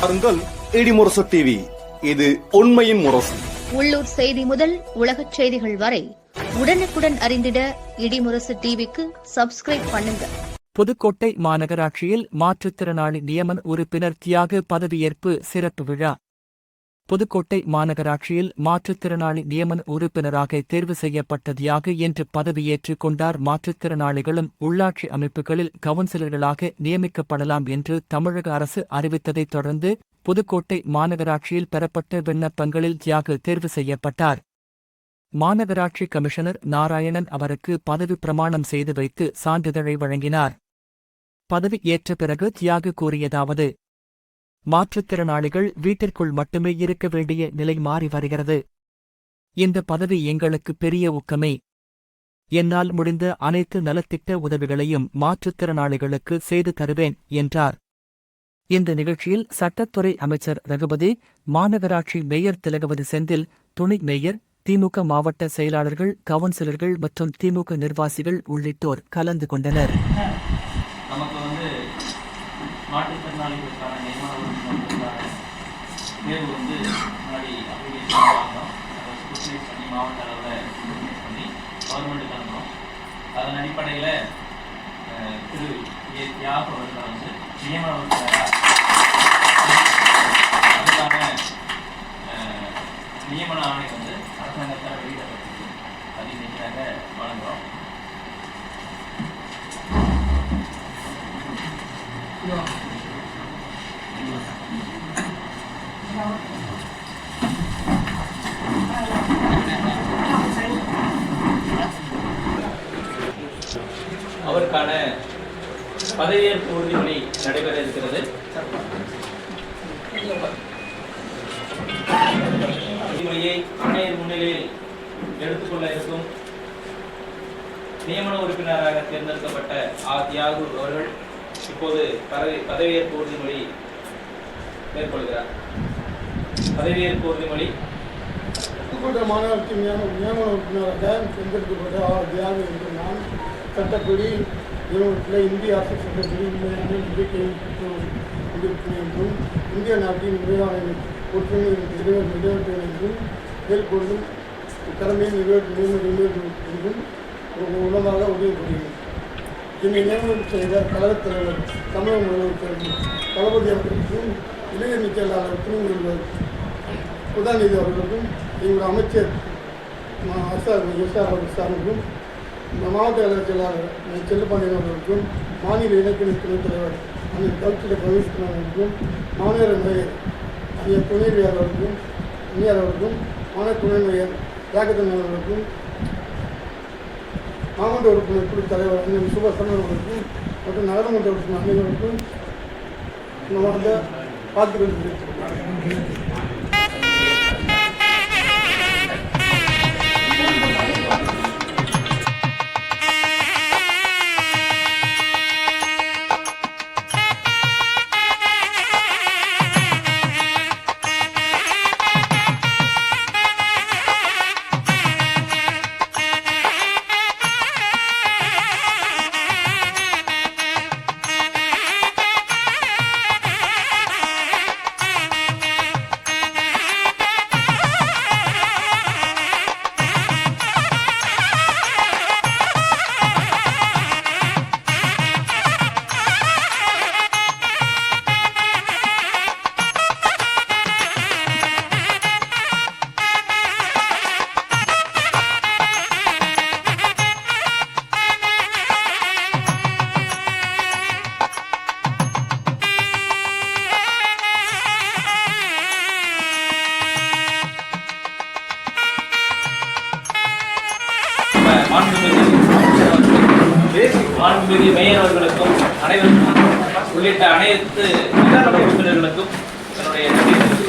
பாருங்கள் இடிமுரசு டிவி இது உண்மையின் முரசு. உள்ளூர் செய்தி முதல் உலகச் செய்திகள் வரை உடனுக்குடன் அறிந்திட இடிமுரசு டிவிக்கு சப்ஸ்கிரைப் பண்ணுங்க. புதுக்கோட்டை மாநகராட்சியில் மாற்றுத்திறனாளி நியமன உறுப்பினர் தியாக பதவியேற்பு சிறப்பு விழா. புதுக்கோட்டை மாநகராட்சியில் மாற்றுத்திறனாளி நியமன உறுப்பினராக தேர்வு செய்யப்பட்ட தியாக இன்று பதவியேற்றுக் கொண்டார். மாற்றுத்திறனாளிகளும் உள்ளாட்சி அமைப்புகளில் கவுன்சிலர்களாக நியமிக்கப்படலாம் என்று தமிழக அரசு அறிவித்ததைத் தொடர்ந்து புதுக்கோட்டை மாநகராட்சியில் பெறப்பட்ட விண்ணப்பங்களில் தியாக தேர்வு செய்யப்பட்டார். மாநகராட்சி கமிஷனர் நாராயணன் அவருக்கு பதவி பிரமாணம் செய்து வைத்து சான்றிதழை வழங்கினார். பதவி ஏற்ற பிறகு தியாகு கூறியதாவது மாற்றுத்திறனாளிகள் வீட்டிற்குள் மட்டுமே இருக்க வேண்டிய நிலை மாறி வருகிறது. இந்த பதவி எங்களுக்கு பெரிய ஊக்கமே. என்னால் முடிந்த அனைத்து நலத்திட்ட உதவிகளையும் மாற்றுத்திறனாளிகளுக்கு செய்து தருவேன் என்றார். இந்த நிகழ்ச்சியில் சட்டத்துறை அமைச்சர் ரகுபதி மாநகராட்சி மேயர் திலகவதி செந்தில் துணை மேயர் திமுக மாவட்ட செயலாளர்கள் கவுன்சிலர்கள் மற்றும் திமுக நிர்வாகிகள் உள்ளிட்டோர் கலந்து கொண்டனர். மாற்றுத்திறனாளிகளுக்கான நியமன உறுப்பினர்களுக்கான தேர்வு வந்து முன்னாடி அப்ளிகேஷன் வாங்கினோம் அதை ஸ்பெஷலைஸ் பண்ணி மாவட்ட அளவில் பண்ணி கவர்மெண்ட்டுக்கு அனுப்புகிறோம் அதன் அடிப்படையில் திரு ஏ தியாக அவர்களை வந்து நியமன உறுப்பினராக அதுக்கான நியமன ஆணை வந்து அரசாங்கத்தால் வெளியிடப்பட்டிருக்கு. அது இன்னைக்காக வழங்குகிறோம் அவருக்கான பதவியேற்பு உறுதிமொழி நடைபெற இருக்கிறது உறுதிமொழியை ஆணையர் முன்னிலையில் எடுத்துக்கொள்ள இருக்கும் நியமன உறுப்பினராக தேர்ந்தெடுக்கப்பட்ட ஆ. தியாகு அவர்கள் இப்போது பதவி பதவியேற்பு உறுதிமொழி மேற்கொள்கிறார். பதவியேற்பு உறுதிமொழி புதுக்கோட்டை நியமன உறுப்பினராக தேர்ந்தெடுக்கப்பட்ட ஆர் தியாகு என்று நான் சட்டப்படி நியமனத்தில் இந்திய அரசு சட்டப்படி உண்மையான நம்பிக்கை என்றும் இந்திய நாட்டின் முறையான ஒற்றுமை நிறைவேற்ற நிறைவேற்றுவேன் என்றும் மேற்கொள்ளும் கடமையை நிறைவேற்ற நிறைவேற்றும் என்றும் ஒரு உணவாக உதவி புரியும் என்னை நியமனம் செய்த கழகத் தலைவர் தமிழக முதல்வர் தளபதி அவர்களுக்கும் இளைஞர் செயலாளருக்கும் துணைவர் உதயநிதி அவர்களுக்கும் எங்கள் அமைச்சர் எஸ்ஆர் எஸ்ஆர் அவர்கள் சார்பிலும் மாவட்ட கழக செயலாளர் என் செல்லப்பாண்டியன் அவர்களுக்கும் மாநில இலக்கிய துணைத் தலைவர் அண்ணன் கல்ச்சர் கவிஷ்ணன் அவர்களுக்கும் மாநில மேயர் ஐயா துணைவியார் அவர்களுக்கும் அந்நியார் அவர்களுக்கும் மாநில துணை மேயர் தியாகத்தன் அவர்களுக்கும் மாவட்ட உறுப்பினர் குழு தலைவர் அண்ணன் சுபசமன் அவர்களுக்கும் மற்றும் நகரமன்ற உறுப்பினர் அனைவருக்கும் இந்த மாவட்ட வாழ்த்துக்கள் தெரிவித்துக் மாண்புமிகு மேயர் அவர்களுக்கும் அனைவருக்கும் உள்ளிட்ட அனைத்து உறுப்பினர்களுக்கும் என்னுடைய நன்றி